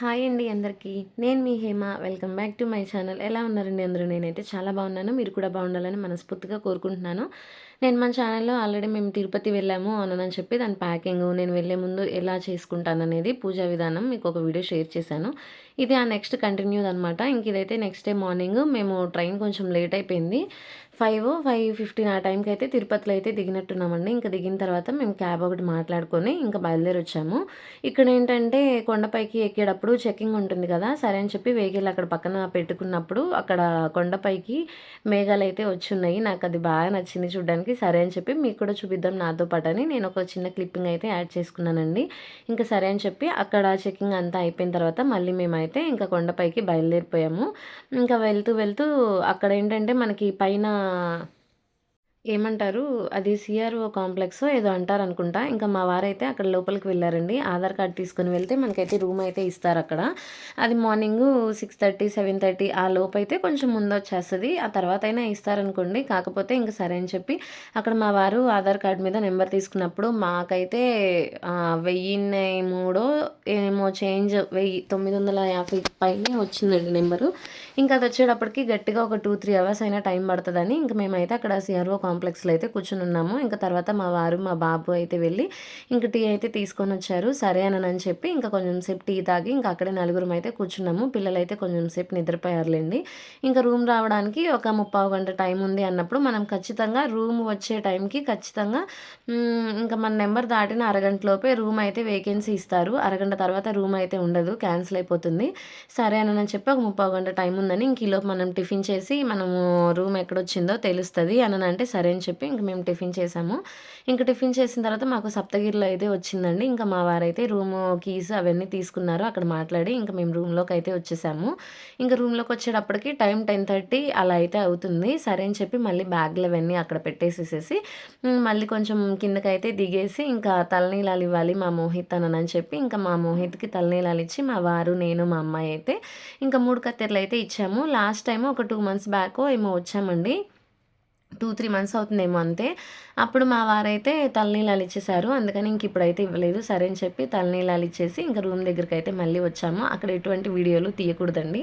Hi అండి అందరికీ. నేను మీ Hema. Welcome back to my channel. ఎలా ఉన్నారండి అందరూ? నేనైతే చాలా బాగున్నాను. మీరు కూడా బాగుండాలని మనస్ఫూర్తిగా కోరుకుంటున్నాను. నేను మన ఛానల్లో ఆల్రెడీ మేము తిరుపతి వెళ్ళాము అని చెప్పి దాని ప్యాకింగ్ నేను వెళ్ళే ముందు ఎలా చేసుకుంటాను అనేది పూజా విధానం మీకు ఒక వీడియో షేర్ చేశాను. ఇది ఆ నెక్స్ట్ కంటిన్యూ అనమాట ఇంక ఇదైతే నెక్స్ట్ డే మార్నింగ్ మేము ట్రైన్ కొంచెం లేట్ అయిపోయింది. ఫైవ్ ఫైవ్ ఫిఫ్టీన్ ఆ టైంకి అయితే తిరుపతిలో అయితే దిగినట్టున్నామండి. ఇంకా దిగిన తర్వాత మేము క్యాబ్ ఒకటి మాట్లాడుకొని ఇంకా బయలుదేరి వచ్చాము ఇక్కడ ఏంటంటే కొండపైకి ఎక్కేటప్పుడు చెక్కింగ్ ఉంటుంది కదా సరే అని చెప్పి వెహికల్ అక్కడ పక్కన పెట్టుకున్నప్పుడు అక్కడ కొండపైకి మేఘాలు అయితే వచ్చి ఉన్నాయి నాకు అది బాగా నచ్చింది చూడడానికి. సరే అని చెప్పి మీకు కూడా చూపిద్దాం నాతో పాటు అని నేను ఒక చిన్న క్లిప్పింగ్ అయితే యాడ్ చేసుకున్నానండి. ఇంకా సరే అని చెప్పి అక్కడ చెక్కింగ్ అంతా అయిపోయిన తర్వాత మళ్ళీ మేమైతే ఇంకా కొండపైకి బయలుదేరిపోయాము. ఇంకా వెళ్తూ వెళ్తూ అక్కడ ఏంటంటే మనకి పైన あ ఏమంటారు? అది సిఆర్ఓ కాంప్లెక్స్ ఏదో అంటారు అనుకుంటా ఇంకా మా వారైతే అక్కడ లోపలికి వెళ్ళారండి. ఆధార్ కార్డ్ తీసుకుని వెళ్తే మనకైతే రూమ్ అయితే ఇస్తారు అక్కడ. అది morning six thirty seven thirty ఆ లోపు అయితే కొంచెం ముందు వచ్చేస్తుంది ఆ తర్వాత అయినా ఇస్తారనుకోండి. కాకపోతే ఇంకా సరే అని చెప్పి అక్కడ మా వారు ఆధార్ కార్డ్ మీద నెంబర్ తీసుకున్నప్పుడు మాకైతే వెయ్యి మూడో ఏమో చేంజ్ వెయ్యి తొమ్మిది వందల యాభై పైనే వచ్చిందండి నెంబరు. ఇంకా అది వచ్చేటప్పటికి గట్టిగా ఒక టూ త్రీ అవర్స్ అయినా టైం పడుతుందని ఇంకా మేమైతే అక్కడ సిఆర్ఓ కాంప్లెక్స్లో అయితే కూర్చుని ఉన్నాము. ఇంకా తర్వాత మా వారు మా బాబు అయితే వెళ్ళి ఇంకా టీ అయితే తీసుకొని వచ్చారు. సరే అని చెప్పి ఇంకా కొంచెం సేపు టీ తాగి ఇంకా అక్కడే నలుగురం అయితే కూర్చున్నాము. పిల్లలు అయితే కొంచెం సేపు నిద్రపోయారులేండి. ఇంకా రూమ్ రావడానికి ఒక ముప్పావు గంట టైం ఉంది అన్నప్పుడు మనం ఖచ్చితంగా రూమ్ వచ్చే టైంకి ఖచ్చితంగా ఇంకా మన నెంబర్ దాటిన అరగంటలోపే రూమ్ అయితే వేకెన్సీ ఇస్తారు. అరగంట తర్వాత రూమ్ అయితే ఉండదు క్యాన్సిల్ అయిపోతుంది. సరే అని చెప్పి ఒక ముప్పావు గంట టైం ఉందని ఇంక ఈలోపు మనం టిఫిన్ చేసి మనము రూమ్ ఎక్కడొచ్చిందో తెలుస్తుంది. అని అంటే సరే అని చెప్పి ఇంక మేము టిఫిన్ చేసాము. ఇంకా టిఫిన్ చేసిన తర్వాత మాకు సప్తగిరిలో అయితే వచ్చిందండి. ఇంకా మా వారైతే రూమ్ కీస్ అవన్నీ తీసుకున్నారు. అక్కడ మాట్లాడి ఇంకా మేము రూమ్లోకి అయితే వచ్చేసాము. ఇంకా రూమ్లోకి వచ్చేటప్పటికి టైం టెన్ థర్టీ అలా అయితే అవుతుంది. సరే అని చెప్పి మళ్ళీ బ్యాగ్లు అవన్నీ అక్కడ పెట్టేసేసేసి మళ్ళీ కొంచెం కిందకైతే దిగేసి ఇంకా తలనీలాలు ఇవ్వాలి మా మోహిత్ అని చెప్పి ఇంకా మా మోహిత్కి తలనీలాలు ఇచ్చి మా వారు నేను మా అమ్మాయి అయితే ఇంకా మూడు కత్తెరలు అయితే ఇచ్చాము. లాస్ట్ టైం ఒక టూ మంత్స్ బ్యాక్ ఏమో వచ్చామండి. టూ త్రీ మంత్స్ అవుతుందేమో అంతే. అప్పుడు మా వారైతే తలనీలాలు ఇచ్చేసారు అందుకని ఇంక ఇప్పుడైతే ఇవ్వలేదు. సరే అని చెప్పి తలనీలాలు ఇచ్చేసి ఇంకా రూమ్ దగ్గరికి అయితే మళ్ళీ వచ్చాము. అక్కడ ఎటువంటి వీడియోలు తీయకూడదండి.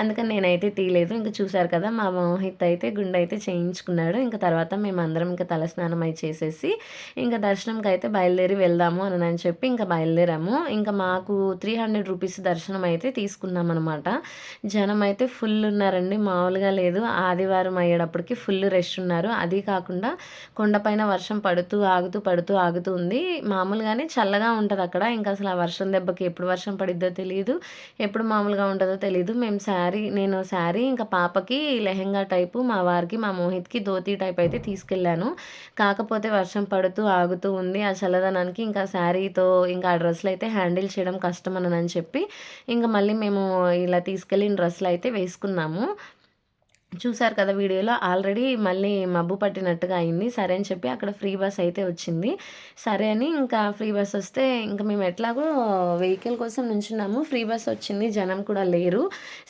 అందుకని నేనైతే తీయలేదు. ఇంకా చూసారు కదా మా మోహిత్ అయితే గుండె అయితే చేయించుకున్నాడు. ఇంకా తర్వాత మేము అందరం ఇంకా తలస్నానం అయి చేసేసి ఇంకా దర్శనంకి అయితే బయలుదేరి వెళ్దాము అని అని చెప్పి ఇంకా బయలుదేరాము. ఇంకా మాకు త్రీ హండ్రెడ్ రూపీస్ దర్శనం అయితే తీసుకున్నాం అనమాట జనం అయితే ఫుల్ ఉన్నారండి. మామూలుగా లేదు. ఆదివారం అయ్యేటప్పటికి ఫుల్ రెస్ట్ ఉన్నారు. అది కాకుండా కొండపైన వర్షం పడుతూ ఆగుతూ పడుతూ ఆగుతూ ఉంది. మామూలుగానే చల్లగా ఉంటుంది అక్కడ. ఇంకా అసలు ఆ వర్షం దెబ్బకి ఎప్పుడు వర్షం పడిద్దో తెలియదు ఎప్పుడు మామూలుగా ఉంటుందో తెలియదు మేము శారీ నేను శారీ ఇంకా పాపకి లెహెంగా టైపు మా వారికి మా మోహిత్కి ధోతి టైప్ అయితే తీసుకెళ్ళాను. కాకపోతే వర్షం పడుతూ ఆగుతూ ఉంది. ఆ చల్లదనానికి ఇంకా శారీతో ఇంకా ఆ డ్రెస్సులు అయితే హ్యాండిల్ చేయడం కష్టం అని చెప్పి ఇంకా మళ్ళీ మేము ఇలా తీసుకెళ్ళిన డ్రెస్సులు అయితే వేసుకున్నాము. చూసారు కదా వీడియోలో? ఆల్రెడీ మళ్ళీ మబ్బు పట్టినట్టుగా అయింది. సరే అని చెప్పి అక్కడ ఫ్రీ బస్ అయితే వచ్చింది. సరే అని ఇంకా ఫ్రీ బస్ వస్తే ఇంకా మేము ఎట్లాగో వెహికల్ కోసం నుంచున్నాము. ఫ్రీ బస్ వచ్చింది. జనం కూడా లేరు.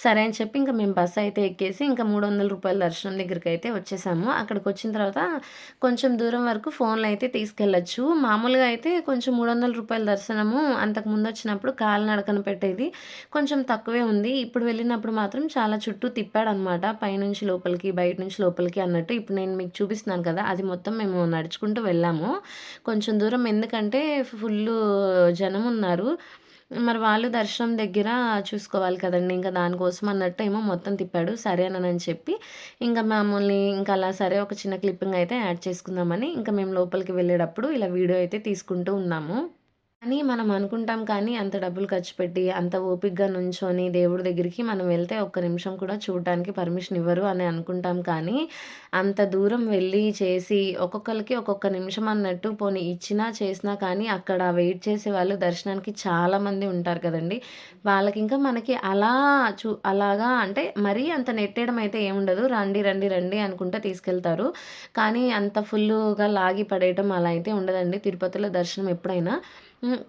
సరే అని చెప్పి ఇంకా మేము బస్ అయితే ఎక్కేసి ఇంకా మూడు వందల రూపాయల దర్శనం దగ్గరికి అయితే వచ్చేసాము. అక్కడికి వచ్చిన తర్వాత కొంచెం దూరం వరకు ఫోన్లు అయితే తీసుకెళ్ళచ్చు. మామూలుగా అయితే కొంచెం మూడు వందల రూపాయల దర్శనము అంతకు ముందు వచ్చినప్పుడు కాలినడకన పెట్టేది కొంచెం తక్కువే ఉంది. ఇప్పుడు వెళ్ళినప్పుడు మాత్రం చాలా చుట్టూ తిప్పాడనమాట. పైనుంచి నుంచి లోపలికి బయట నుంచి లోపలికి అన్నట్టు ఇప్పుడు నేను మీకు చూపిస్తున్నాను కదా అది మొత్తం మేము నడుచుకుంటూ వెళ్ళాము. కొంచెం దూరం ఎందుకంటే ఫుల్ జనం ఉన్నారు. మరి వాళ్ళు దర్శనం దగ్గర చూసుకోవాలి కదండి ఇంకా దానికోసం అన్నట్టు ఏమో మొత్తం తిప్పాడు. సరే అని చెప్పి ఇంకా మమ్మల్ని ఇంకా అలా సరే ఒక చిన్న క్లిప్పింగ్ అయితే యాడ్ చేసుకుందామని ఇంకా మేము లోపలికి వెళ్ళేటప్పుడు ఇలా వీడియో అయితే తీసుకుంటూ ఉన్నాము. అని మనం అనుకుంటాం కానీ అంత డబ్బులు ఖర్చు పెట్టి అంత ఓపికగా నుంచొని దేవుడి దగ్గరికి మనం వెళ్తే ఒక్క నిమిషం కూడా చూడటానికి పర్మిషన్ ఇవ్వరు అని అనుకుంటాం కానీ అంత దూరం వెళ్ళి చేసి ఒక్కొక్కరికి ఒక్కొక్క నిమిషం అన్నట్టు పోనీ ఇచ్చినా చేసినా కానీ అక్కడ వెయిట్ చేసే వాళ్ళు దర్శనానికి చాలామంది ఉంటారు కదండి. వాళ్ళకి ఇంకా మనకి అలా చూ అలాగా అంటే మరీ అంత నెట్టేయడం అయితే ఏముండదు రండి రండి రండి అనుకుంటే తీసుకెళ్తారు. కానీ అంత ఫుల్గా లాగి పడేయటం అలా అయితే ఉండదండి. తిరుపతిలో దర్శనం ఎప్పుడైనా.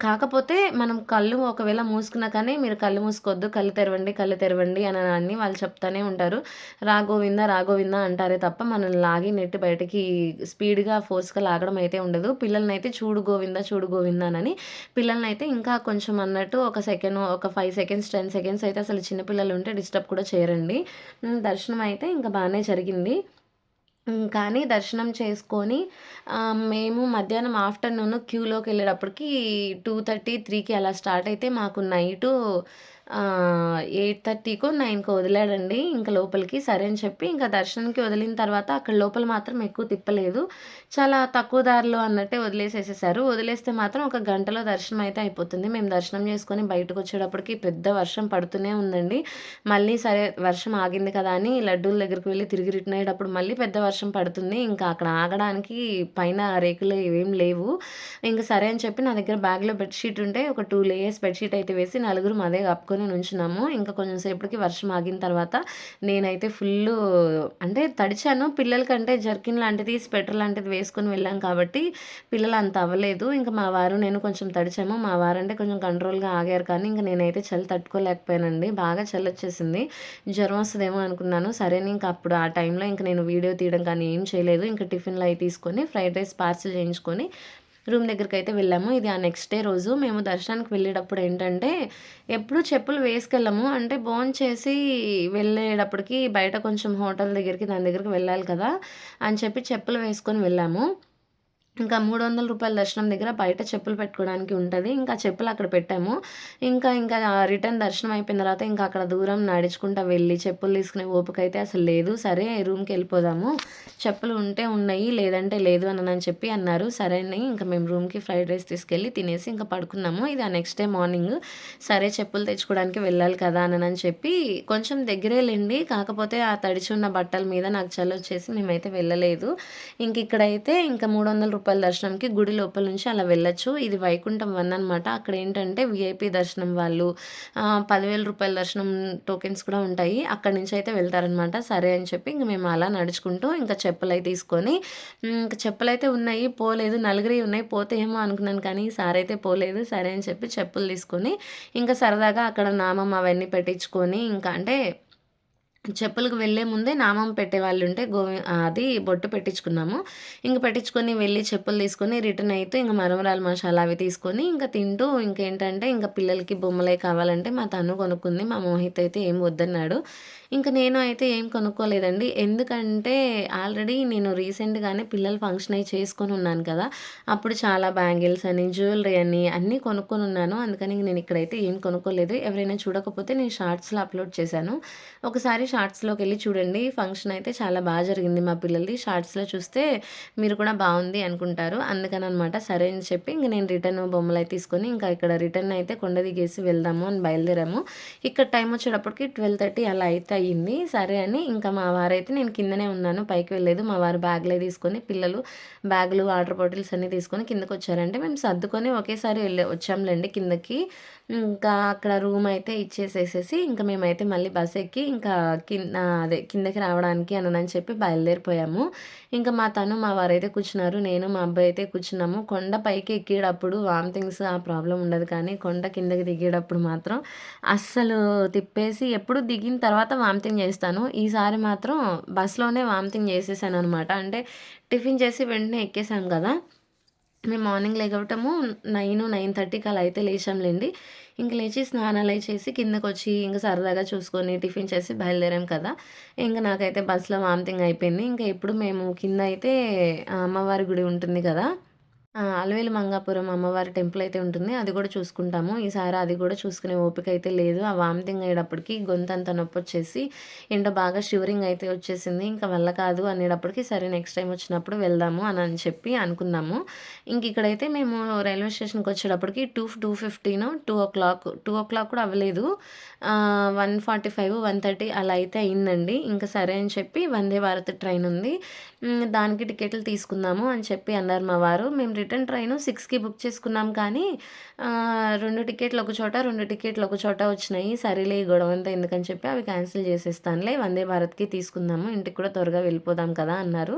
కాకపోతే మనం కళ్ళు ఒకవేళ మూసుకున్నా కానీ మీరు కళ్ళు మూసుకోవద్దు, కళ్ళు తెరవండి, కళ్ళు తెరవండి అని వాళ్ళు చెప్తానే ఉంటారు. రాఘోవింద రాఘోవింద అంటారే తప్ప మనల్ని లాగి నెట్టి బయటకి స్పీడ్‌గా, ఫోర్స్‌గా లాగడం అయితే ఉండదు. పిల్లలనైతే చూడు గోవింద, చూడు గోవిందానని పిల్లలనైతే ఇంకా కొంచెం అన్నట్టు ఒక సెకండ్, ఒక ఫైవ్ సెకండ్స్, 10 సెకండ్స్ అయితే అసలు చిన్న పిల్లలుంటే డిస్టర్బ్ కూడా చేయరండి. దర్శనం అయితే ఇంకా బాగానే జరిగింది. కానీ దర్శనం చేసుకొని మేము మధ్యాహ్నం ఆఫ్టర్‌నూన్ క్యూలోకి వెళ్ళేటప్పటికీ టూ థర్టీ త్రీకి అలా స్టార్ట్ అయితే మాకు నైటు ఎయిట్ థర్టీకో నైన్కో వదిలాడండి ఇంకా లోపలికి. సరే అని చెప్పి ఇంకా దర్శనంకి వదిలిన తర్వాత అక్కడ లోపల మాత్రం ఎక్కువ తిప్పలేదు. చాలా తక్కువ దారిలో అన్నట్టే వదిలేసేసేసారు. వదిలేస్తే మాత్రం ఒక గంటలో దర్శనం అయితే అయిపోతుంది. మేము దర్శనం చేసుకొని బయటకొచ్చేటప్పటికి పెద్ద వర్షం పడుతూనే ఉందండి. మళ్ళీ సరే వర్షం ఆగింది కదా అని లడ్డూల దగ్గరికి వెళ్ళి తిరిగి రిటర్న్ అయ్యేటప్పుడు మళ్ళీ పెద్ద వర్షం పడుతుంది. ఇంకా అక్కడ ఆగడానికి పైన రేకులు ఏం లేవు. ఇంకా సరే అని చెప్పి నా దగ్గర బ్యాగ్‌లో బెడ్‌షీట్ ఉంటే ఒక టూ లేయర్స్ బెడ్‌షీట్ అయితే వేసి నలుగురు అదే కప్పుకొని నుంచున్నాము. ఇంకా కొంచెం సేపటికి వర్షం ఆగిన తర్వాత నేనైతే ఫుల్లు అంటే తడిచాను. పిల్లలకంటే జర్కిన్ లాంటిది, స్వెటర్ లాంటిది వేసుకొని వెళ్ళాం కాబట్టి పిల్లలు అంత అవ్వలేదు. ఇంకా మా వారు నేను కొంచెం తడిచాము. మా వారంటే కొంచెం కంట్రోల్‌గా ఆగారు కానీ ఇంక నేనైతే చలి తట్టుకోలేకపోయానండి. బాగా చలొచ్చేసింది. జ్వరం వస్తుందేమో అనుకున్నాను. సరే ఇంకా అప్పుడు ఆ టైంలో ఇంక నేను వీడియో తీయడం కానీ ఏం చేయలేదు. ఇంకా టిఫిన్‌లు అవి తీసుకొని ఫ్రైడ్ రైస్ పార్సిల్ చేయించుకొని రూమ్ దగ్గరికైతే వెళ్ళాము. ఇది ఆ నెక్స్ట్ డే రోజు. మేము దర్శనానికి వెళ్ళేటప్పుడు ఏంటంటే ఎప్పుడు చెప్పులు వేసుకెళ్ళము. అంటే భోంచేసి వెళ్ళేటప్పటికి బయట కొంచెం హోటల్ దగ్గరికి దాని దగ్గరికి వెళ్ళాలి కదా! అని చెప్పి చెప్పులు వేసుకొని వెళ్ళాము. ఇంకా మూడు వందల రూపాయల దర్శనం దగ్గర బయట చెప్పులు పెట్టుకోవడానికి ఉంటుంది ఇంకా చెప్పులు అక్కడ పెట్టాము. ఇంకా ఇంకా రిటర్న్ దర్శనం అయిపోయిన తర్వాత ఇంకా అక్కడ దూరం నడుచుకుంటా వెళ్ళి చెప్పులు తీసుకునే ఓపిక అయితే అసలు లేదు. సరే రూమ్కి వెళ్ళిపోదాము చెప్పులు ఉంటే ఉన్నాయి. లేదంటే లేదు అని చెప్పి అన్నారు. సరే అని ఇంకా మేము రూమ్‌కి ఫ్రైడ్ రైస్ తీసుకెళ్ళి తినేసి ఇంకా పడుకున్నాము. ఇది ఆ నెక్స్ట్ డే మార్నింగ్. సరే చెప్పులు తెచ్చుకోవడానికి వెళ్ళాలి కదా! అని చెప్పి కొంచెం దగ్గరే లేండి కాకపోతే ఆ తడిచి ఉన్న బట్టల మీద నాకు చలి వచ్చేసి మేమైతే వెళ్ళలేదు. ఇంక ఇక్కడైతే ఇంకా వందల 300 దర్శనంకి గుడి లోపల నుంచి అలా వెళ్ళొచ్చు. ఇది వైకుంఠం వన్ అనమాట. అక్కడ ఏంటంటే వీఐపీ దర్శనం వాళ్ళు పదివేల రూపాయల దర్శనం టోకెన్స్ కూడా ఉంటాయి. అక్కడి నుంచి అయితే వెళ్తారనమాట. సరే అని చెప్పి ఇంక మేము అలా నడుచుకుంటూ ఇంకా చెప్పులయి తీసుకొని ఇంకా ఇంక చెప్పులైతే ఉన్నాయి. పోలేదు. నలుగురి ఉన్నాయి. పోతే ఏమో అనుకున్నాను కానీ ఈసారి అయితే పోలేదు. సరే అని చెప్పి చెప్పులు తీసుకొని ఇంకా సరదాగా అక్కడ నామం అవన్నీ పెట్టించుకొని ఇంకా అంటే చెప్పులకు వెళ్ళే ముందే నామం పెట్టేవాళ్ళుంటే గోవి అది బొట్టు పెట్టించుకున్నాము. ఇంక పెట్టించుకొని వెళ్ళి చెప్పులు తీసుకొని రిటర్న్ అయితే ఇంకా మరమరాలు మసాలా అవి తీసుకొని ఇంకా తింటూ ఇంకేంటంటే ఇంకా పిల్లలకి బొమ్మలే కావాలంటే మా తను కొనుక్కుంది. మా మోహిత్ అయితే ఏం వద్దన్నాడు. ఇంకా నేను అయితే ఏం కొనుక్కోలేదండి. ఎందుకంటే ఆల్రెడీ నేను రీసెంట్‌గానే పిల్లల ఫంక్షన్ అయి చేసుకొని ఉన్నాను కదా! అప్పుడు చాలా బ్యాంగిల్స్ అని, జ్యువెలరీ అని అన్నీ కొనుక్కొని ఉన్నాను. అందుకని నేను ఇక్కడైతే ఏం కొనుక్కోలేదు. ఎవరైనా చూడకపోతే నేను షార్ట్స్‌లో అప్‌లోడ్ చేశాను. ఒకసారి షార్ట్స్లోకి వెళ్ళి చూడండి. ఫంక్షన్ అయితే చాలా బాగా జరిగింది మా పిల్లలది. షార్ట్స్‌లో చూస్తే మీరు కూడా బాగుంది అనుకుంటారు. అందుకని అనమాట సరే అని చెప్పి ఇంక నేను రిటర్న్ బొమ్మలు అయితే తీసుకొని ఇంకా ఇక్కడ రిటర్న్ అయితే కొండ దిగేసి వెళ్దాము అని బయలుదేరాము. ఇక్కడ టైం వచ్చేటప్పటికి 12:30 అలా అయితే అయ్యింది. సరే అని ఇంకా మా వారైతే నేను కిందనే ఉన్నాను. పైకి వెళ్ళలేదు. మా వారు బ్యాగ్లే తీసుకొని పిల్లలు బ్యాగులు, వాటర్ బాటిల్స్ అన్నీ తీసుకొని కిందకొచ్చారంటే మేము సర్దుకొని ఒకేసారి వెళ్ళే వచ్చాంలేండి కిందకి. ఇంకా అక్కడ రూమ్ అయితే ఇచ్చేసేసేసి ఇంకా మేమైతే మళ్ళీ బస్ ఎక్కి ఇంకా కింద అదే కిందకి రావడానికి అనని చెప్పి బయలుదేరిపోయాము. ఇంకా మా తను, మా వారైతే కూర్చున్నారు. నేను, మా అబ్బాయి అయితే కూర్చున్నాము. కొండ పైకి ఎక్కేటప్పుడు వామిటింగ్స్ ఆ ప్రాబ్లం ఉండదు కానీ కొండ కిందకి దిగేటప్పుడు మాత్రం అస్సలు తిప్పేసి ఎప్పుడు దిగిన తర్వాత వామిటింగ్ చేస్తాను. ఈసారి మాత్రం బస్‌లోనే వామిటింగ్ చేసేసాననమాట. అంటే టిఫిన్ చేసి వెంటనే ఎక్కేసాం కదా! మేము మార్నింగ్ లేకపోవటము నైన్ నైన్ థర్టీకి అలా అయితే లేచాంలేండి ఇంక లేచి స్నానాలయి చేసి కిందకొచ్చి ఇంక సరదాగా చూసుకొని టిఫిన్ చేసి బయలుదేరాం కదా! ఇంకా నాకైతే బస్సులో వామిటింగ్ అయిపోయింది. ఇంకా ఇప్పుడు మేము కింద అయితే అమ్మవారి గుడి ఉంటుంది కదా! అలవేలు మంగాపురం అమ్మవారి టెంపుల్ అయితే ఉంటుంది. అది కూడా చూసుకుంటాము. ఈసారి అది కూడా చూసుకునే ఓపిక అయితే లేదు. ఆ వామిటింగ్ అయ్యేటప్పటికి నొప్పి వచ్చేసి ఏంటో బాగా షివరింగ్ అయితే వచ్చేసింది. ఇంకా వల్ల కాదు అనేటప్పటికి సరే నెక్స్ట్ టైం వచ్చినప్పుడు వెళ్దాము అని అని చెప్పి అనుకున్నాము. ఇంక ఇక్కడైతే మేము రైల్వే స్టేషన్‌కి వచ్చేటప్పటికి 2, 2:15 2:00 2:00 కూడా అవ్వలేదు. One forty five one thirty అలా అయితే అయిందండి. ఇంకా సరే అని చెప్పి వందే భారత్ ట్రైన్ ఉంది. దానికి టికెట్లు తీసుకుందాము అని చెప్పి అన్నారు మా వారు. మేము రిటర్న్ ట్రైన్ సిక్స్కి బుక్ చేసుకున్నాం కానీ రెండు టికెట్లు ఒక చోట రెండు టికెట్లు ఒక చోట వచ్చినాయి. సరేలే ఈ గొడవ అంతా ఎందుకని చెప్పి అవి క్యాన్సిల్ చేసేస్తానులే వందే భారత్కి తీసుకుందాము ఇంటికి కూడా త్వరగా వెళ్ళిపోదాం కదా అన్నారు.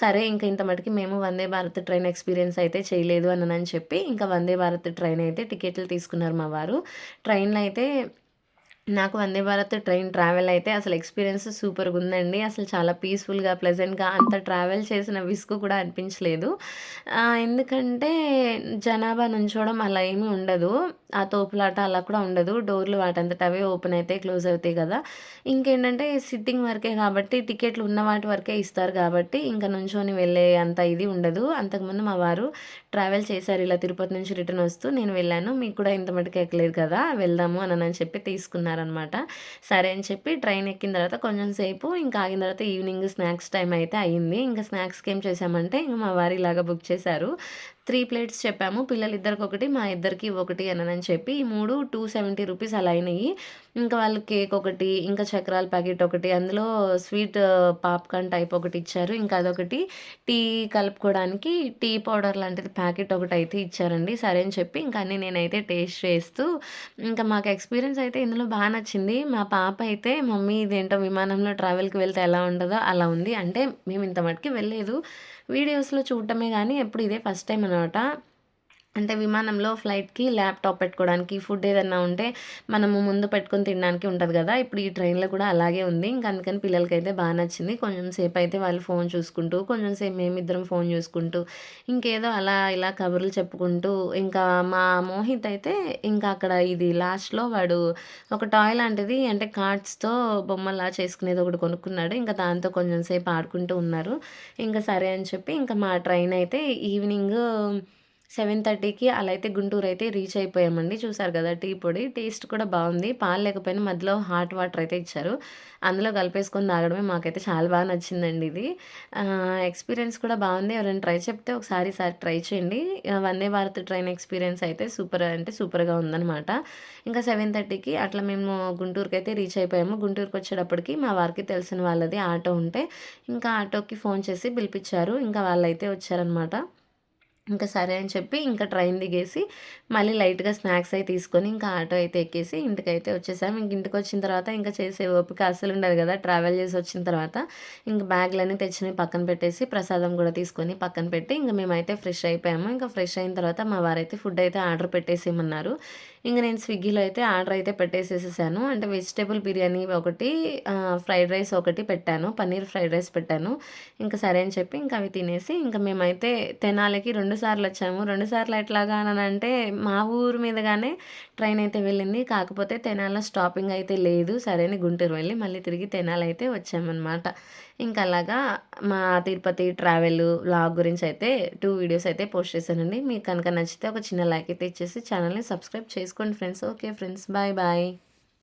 సరే ఇంకా ఇంత మటుకి మేము వందే భారత్ ట్రైన్ ఎక్స్పీరియన్స్ అయితే చేయలేదు అని చెప్పి ఇంకా వందే భారత్ ట్రైన్ అయితే టికెట్లు తీసుకున్నారు మా వారు. ట్రైన్లో అయితే నాకు వందే భారత్ ట్రైన్ ట్రావెల్ అయితే అసలు ఎక్స్పీరియన్స్ సూపర్గా ఉందండి అసలు చాలా పీస్ఫుల్గా ప్లెజెంట్గా అంత ట్రావెల్ చేసిన విసుగు కూడా అనిపించలేదు. ఎందుకంటే జనాభా నుంచోవడం అలా ఏమీ ఉండదు. ఆ తోపులాట అలా కూడా ఉండదు. డోర్లు వాటంతట అవే ఓపెన్ అవుతాయి క్లోజ్ అవుతాయి కదా. ఇంకేంటంటే సిట్టింగ్ వరకే కాబట్టి టికెట్లు ఉన్న వాటి వరకే ఇస్తారు కాబట్టి ఇంకా నుంచొని వెళ్ళే అంత ఇది ఉండదు. అంతకుముందు మా వారు ట్రావెల్ చేశారు ఇలా తిరుపతి నుంచి రిటర్న్ వస్తూ నేను వెళ్ళాను. మీకు కూడా ఇంత మటుకు ఎక్కలేదు కదా వెళ్దాము అని అని చెప్పి తీసుకున్నారనమాట. సరే అని చెప్పి ట్రైన్ ఎక్కిన తర్వాత కొంచెం సేపు ఇంకా ఆగిన తర్వాత ఈవినింగ్ స్నాక్స్ టైం అయితే అయ్యింది. ఇంకా స్నాక్స్కి ఏం చేసామంటే ఇంకా మా వారు ఇలాగ బుక్ చేశారు. త్రీ ప్లేట్స్ చెప్పాము. పిల్లలు ఇద్దరికి ఒకటి మా ఇద్దరికి ఒకటి అని చెప్పి ఈ మూడు టూ సెవెంటీ రూపీస్ అలా అయినాయి. ఇంకా వాళ్ళు కేక్ ఒకటి ఇంకా చక్రాల ప్యాకెట్ ఒకటి అందులో స్వీట్ పాప్కార్న్ టైప్ ఒకటి ఇచ్చారు. ఇంకా అదొకటి టీ కలుపుకోవడానికి టీ పౌడర్ లాంటిది ప్యాకెట్ ఒకటి అయితే ఇచ్చారండి. సరే అని చెప్పి ఇంకా అన్నీ నేనైతే టేస్ట్ చేస్తూ ఇంకా మాకు ఎక్స్పీరియన్స్ అయితే ఇందులో బాగా నచ్చింది. మా పాప అయితే మమ్మీ ఇదేంటో విమానంలో ట్రావెల్కి వెళ్తే ఎలా ఉంటుందో అలా ఉంది. అంటే మేము ఇంత మటుకి వెళ్ళలేదు. వీడియోస్లో చూడటమే కానీ ఎప్పుడు ఇదే ఫస్ట్ టైం అనమాట అంటే విమానంలో ఫ్లైట్కి ల్యాప్టాప్ పెట్టుకోవడానికి ఫుడ్ ఏదన్నా ఉంటే మనము ముందు పెట్టుకొని తినడానికి ఉంటుంది కదా. ఇప్పుడు ఈ ట్రైన్లో కూడా అలాగే ఉంది. ఇంకా అందుకని పిల్లలకైతే బాగా నచ్చింది. కొంచెం సేపు అయితే వాళ్ళు ఫోన్ చూసుకుంటూ కొంచెం సేపు మేమిద్దరం ఫోన్ చూసుకుంటూ ఇంకేదో అలా ఇలా కబుర్లు చెప్పుకుంటూ ఇంకా మా మోహిత్ అయితే ఇంకా అక్కడ ఇది లాస్ట్లో వాడు ఒక టాయ్ లాంటిది అంటే కార్డ్స్తో బొమ్మలా చేసుకునేది ఒకటి కొనుక్కున్నాడు. ఇంకా దాంతో కొంచెం సేపు ఆడుకుంటూ ఉన్నారు. ఇంకా సరే అని చెప్పి ఇంకా మా ట్రైన్ అయితే ఈవినింగ్ సెవెన్ థర్టీకి అలా అయితే గుంటూరు అయితే రీచ్ అయిపోయామండి. చూసారు కదా టీ పొడి. టేస్ట్ కూడా బాగుంది. పాలు లేకపోయినా మధ్యలో హాట్ వాటర్ అయితే ఇచ్చారు. అందులో కలిపేసుకొని తాగడమే మాకైతే చాలా బాగా నచ్చిందండి ఇది. ఎక్స్పీరియన్స్ కూడా బాగుంది. ఎవరైనా ట్రై చెప్తే ఒకసారి సార్ ట్రై చేయండి. వందే భారత్ ట్రైన్ ఎక్స్పీరియన్స్ అయితే సూపర్ అంటే సూపర్గా ఉందనమాట ఇంకా సెవెన్ థర్టీకి అట్లా మేము గుంటూరుకి అయితే రీచ్ అయిపోయాము. గుంటూరుకి వచ్చేటప్పటికి మా వారికి తెలిసిన వాళ్ళది ఆటో ఉంటే ఇంకా ఆటోకి ఫోన్ చేసి పిలిపించారు. ఇంకా వాళ్ళైతే వచ్చారనమాట ఇంకా సరే అని చెప్పి ఇంకా ట్రైన్ దిగేసి మళ్ళీ లైట్గా స్నాక్స్ అయితే తీసుకొని ఇంకా ఆటో అయితే ఎక్కేసి ఇంటికైతే వచ్చేసాము ఇంక ఇంటికి వచ్చిన తర్వాత ఇంకా చేసే ఓపిక అసలు ఉండదు కదా ట్రావెల్ చేసి వచ్చిన తర్వాత. ఇంక బ్యాగ్లన్నీ తెచ్చినవి పక్కన పెట్టేసి ప్రసాదం కూడా తీసుకొని పక్కన పెట్టి ఇంకా మేమైతే ఫ్రెష్ అయిపోయాము. ఇంకా ఫ్రెష్ అయిన తర్వాత మా వారైతే ఫుడ్ అయితే ఆర్డర్ పెట్టేసేయమన్నారు. ఇంక నేను స్విగ్గీలో అయితే ఆర్డర్ అయితే పెట్టేసేసాను అంటే వెజిటేబుల్ బిర్యానీ ఒకటి ఫ్రైడ్ రైస్ ఒకటి పెట్టాను. పన్నీర్ ఫ్రైడ్ రైస్ పెట్టాను. ఇంకా సరే అని చెప్పి ఇంకా అవి తినేసి ఇంకా మేమైతే తెనాలికి రెండు సార్లు వచ్చాము. రెండు సార్లు ఎట్లాగా అని అంటే మా ఊరు మీదగానే ట్రైన్ అయితే వెళ్ళింది. కాకపోతే తెనాల స్టాపింగ్ అయితే లేదు. సరేని గుంటూరు వెళ్ళి మళ్ళీ తిరిగి తెనాలి అయితే వచ్చామన్నమాట. ఇంకా అలాగా మా తిరుపతి ట్రావెల్ లాగ్ గురించి అయితే టూ వీడియోస్ అయితే పోస్ట్ చేశానండి. మీకు కనుక నచ్చితే ఒక చిన్న లైక్ అయితే ఇచ్చేసి ఛానల్ని సబ్స్క్రైబ్ చేసుకోండి friends. Okay friends bye bye.